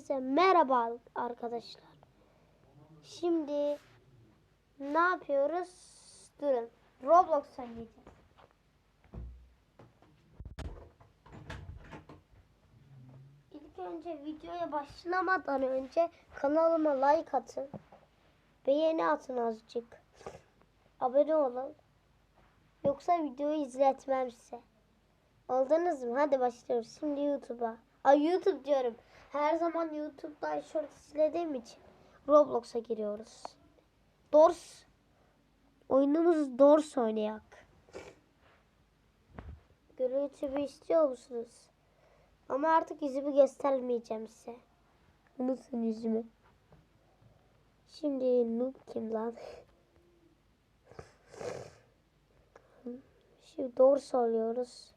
Hepinize merhaba arkadaşlar. Şimdi ne yapıyoruz? Durun. Roblox oynayacağız. İlk önce videoya başlamadan önce kanalıma like atın. Beğeni atın azıcık. Abone olun. Yoksa videoyu izletmem size. Oldunuz mu? Hadi başlıyoruz. Şimdi YouTube'a. Ay YouTube diyorum. Her zaman YouTube'da short izlediğim için Roblox'a giriyoruz. Dors. Oyunumuz Dors oynayak. Görüntümü istiyor musunuz? Ama artık yüzümü göstermeyeceğim size. Unutun yüzümü. Şimdi noob kim lan? Şimdi doğru söylüyoruz.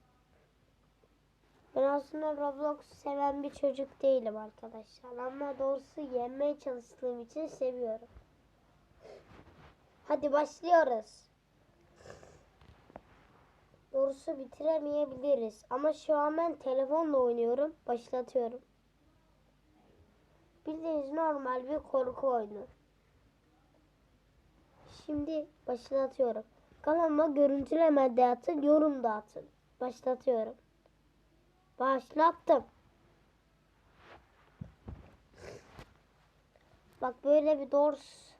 Ben aslında Roblox seven bir çocuk değilim arkadaşlar. Ama doğrusu yenmeye çalıştığım için seviyorum. Hadi başlıyoruz. Doğrusu bitiremeyebiliriz. Ama şu an ben telefonla oynuyorum. Başlatıyorum. Bildiğiniz normal bir korku oyunu. Şimdi başlatıyorum. Kanalıma görüntüleme de atın, yorum da atın. Başlatıyorum. Başlattım. Bak böyle bir dors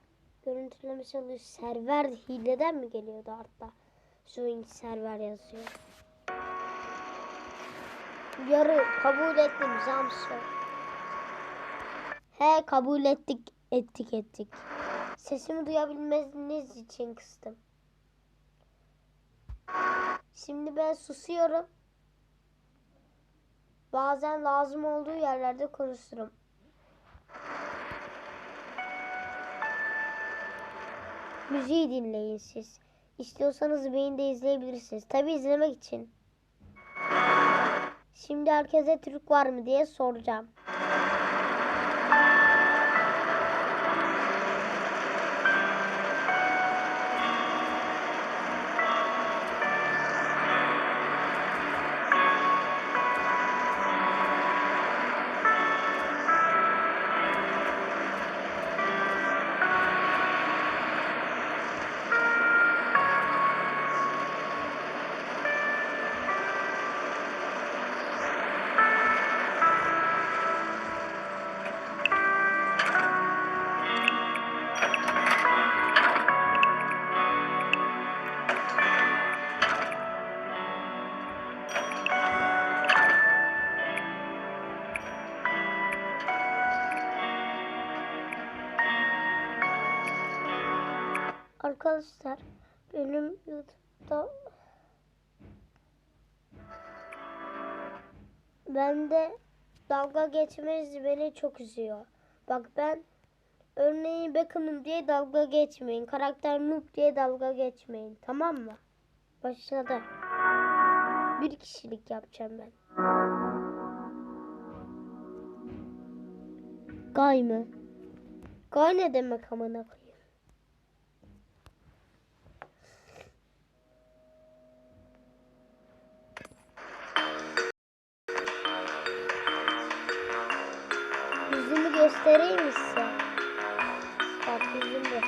görüntüleme çalıyor. Server hileden mi geliyordu hatta? Join server yazıyor. Yarı kabul ettim Zamsu. He kabul ettik ettik ettik. Sesimi duyabilmeniz için kıstım. Şimdi ben susuyorum. Bazen lazım olduğu yerlerde konuşurum. Müziği dinleyin siz. İstiyorsanız beni de izleyebilirsiniz. Tabi izlemek için. Şimdi herkese Türk var mı diye soracağım. Arkadaşlar benim YouTube'da bende dalga geçmeniz beni çok üzüyor. Bak ben örneğin Beckham'ım diye dalga geçmeyin. Karakter noob diye dalga geçmeyin. Tamam mı? Başladı. Bir kişilik yapacağım ben. Gay mı? Gay ne demek amına koyayım? Yüzümü göstereyim mi size? Bak yüzümü.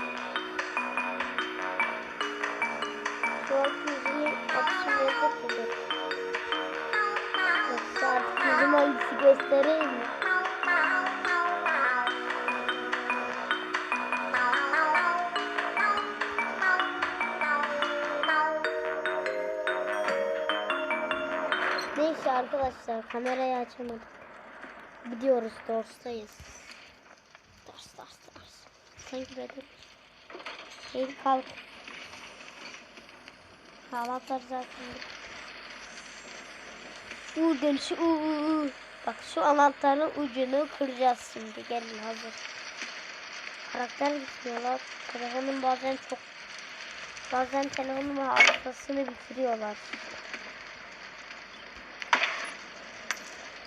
Şu an yüzümü açmaya takılır. Yoksa artık yüzüm göstereyim mi? Neyse arkadaşlar kamerayı açamadım. Gidiyoruz Dors'tayız. Dors Dors Dors. Sanki böyle. Eğil kalk. Kahvaltılar zaten. U dönüşü u u u. Bak şu anahtarın ucunu kıracağız şimdi. Gelin hazır. Karakter bitmiyorlar. Telefonun bazen çok bazen telefonun hafızasını bitiriyorlar.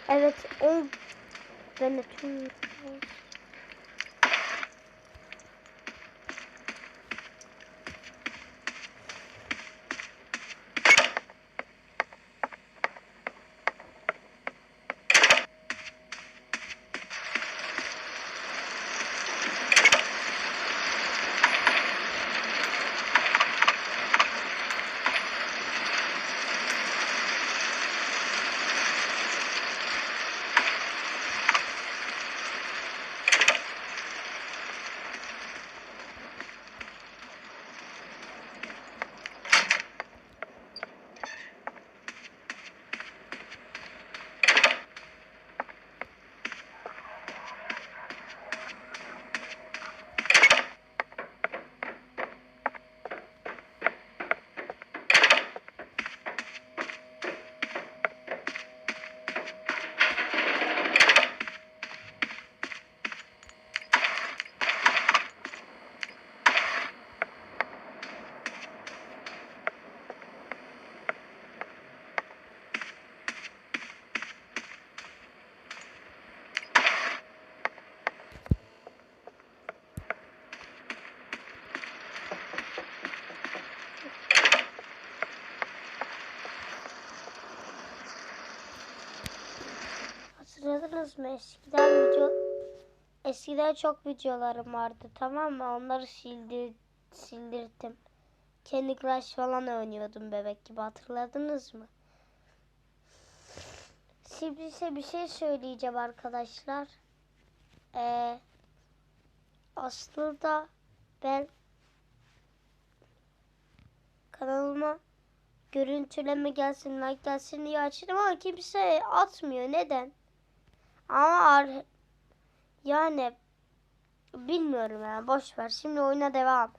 Evet, o ben de tüm hatırladınız mı? Eskiden video eskiden çok videolarım vardı tamam mı? Onları sildir sildirttim. Candy Crush falan oynuyordum bebek gibi hatırladınız mı? Şimdi ise bir şey söyleyeceğim arkadaşlar. Ee, aslında ben kanalıma görüntüleme gelsin, like gelsin diye açtım ama kimse atmıyor. Neden? Ama ar- yani bilmiyorum yani boş ver. Şimdi oyuna devam.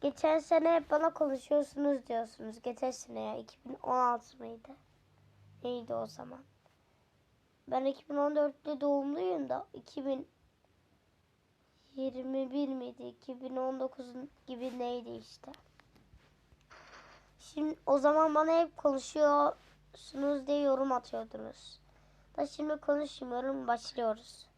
Geçen sene hep bana konuşuyorsunuz diyorsunuz. Geçen sene ya 2016 mıydı? Neydi o zaman? Ben 2014'te doğumluyum da 2021 miydi? 2019 gibi neydi işte. Şimdi o zaman bana hep konuşuyorsunuz diye yorum atıyordunuz. Da şimdi konuşmuyorum başlıyoruz.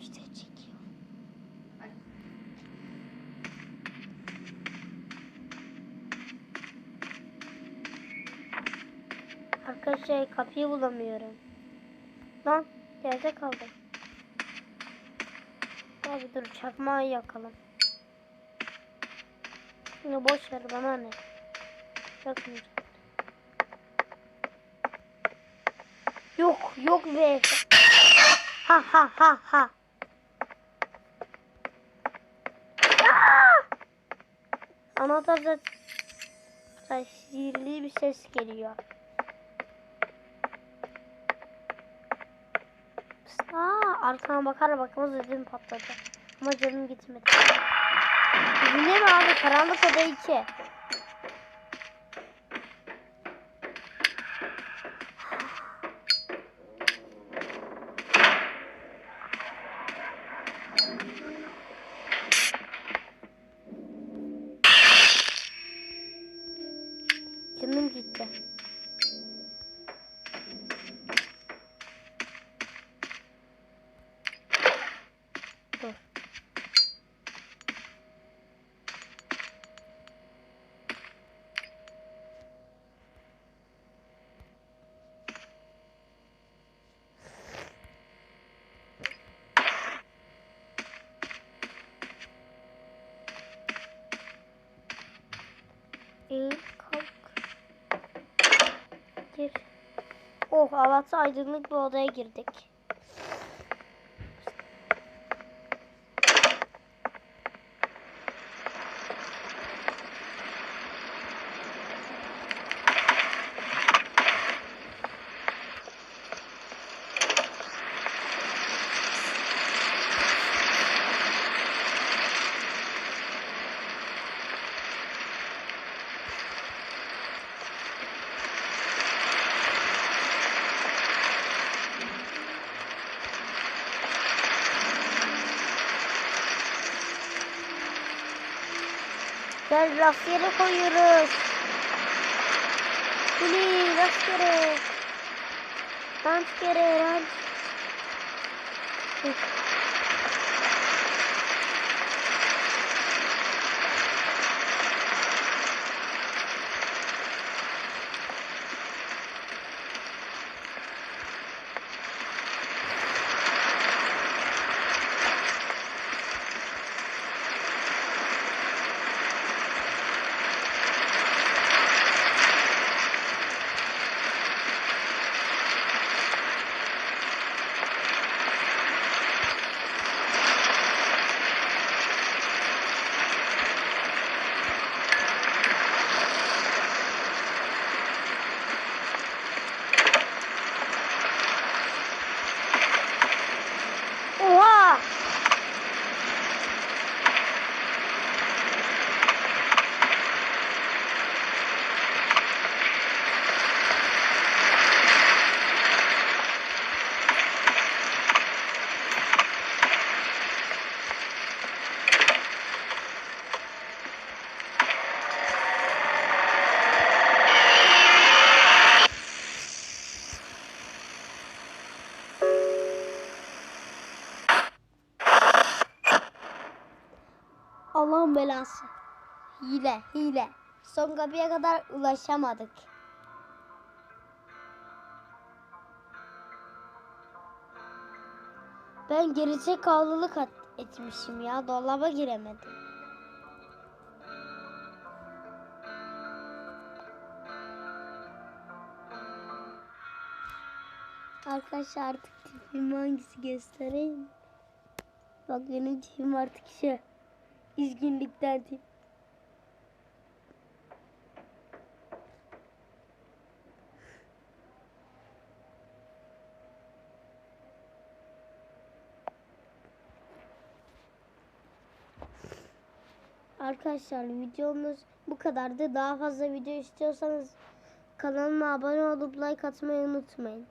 İşte çekiyor. Arkadaşlar kapıyı bulamıyorum. Lan yerde kaldım. Abi dur çakmağı yakalım. Ya boş ver bana ne. Yakmayacağım. Yok yok be. Ha ha ha ha. Anahtarda sihirli bir ses geliyor. Aa, arkana bakar bakmaz ödüm patladı. Ama canım gitmedi. Yine mi abi? Karanlık oda 2. Canım gitti. Dur. Eğil kalk. Gir. Oh havası aydınlık bir odaya girdik. Gel rastgele koyuyoruz. Kuli rastgele. Rastgele rast. Allah'ın Hile. Son kapıya kadar ulaşamadık. Ben gerizekalılık etmişim ya. Dolaba giremedim. Arkadaşlar artık tipim hangisi göstereyim. Bak benim tipim artık şu. İzginlikten tip. Arkadaşlar videomuz bu kadardı. Daha fazla video istiyorsanız kanalıma abone olup like atmayı unutmayın.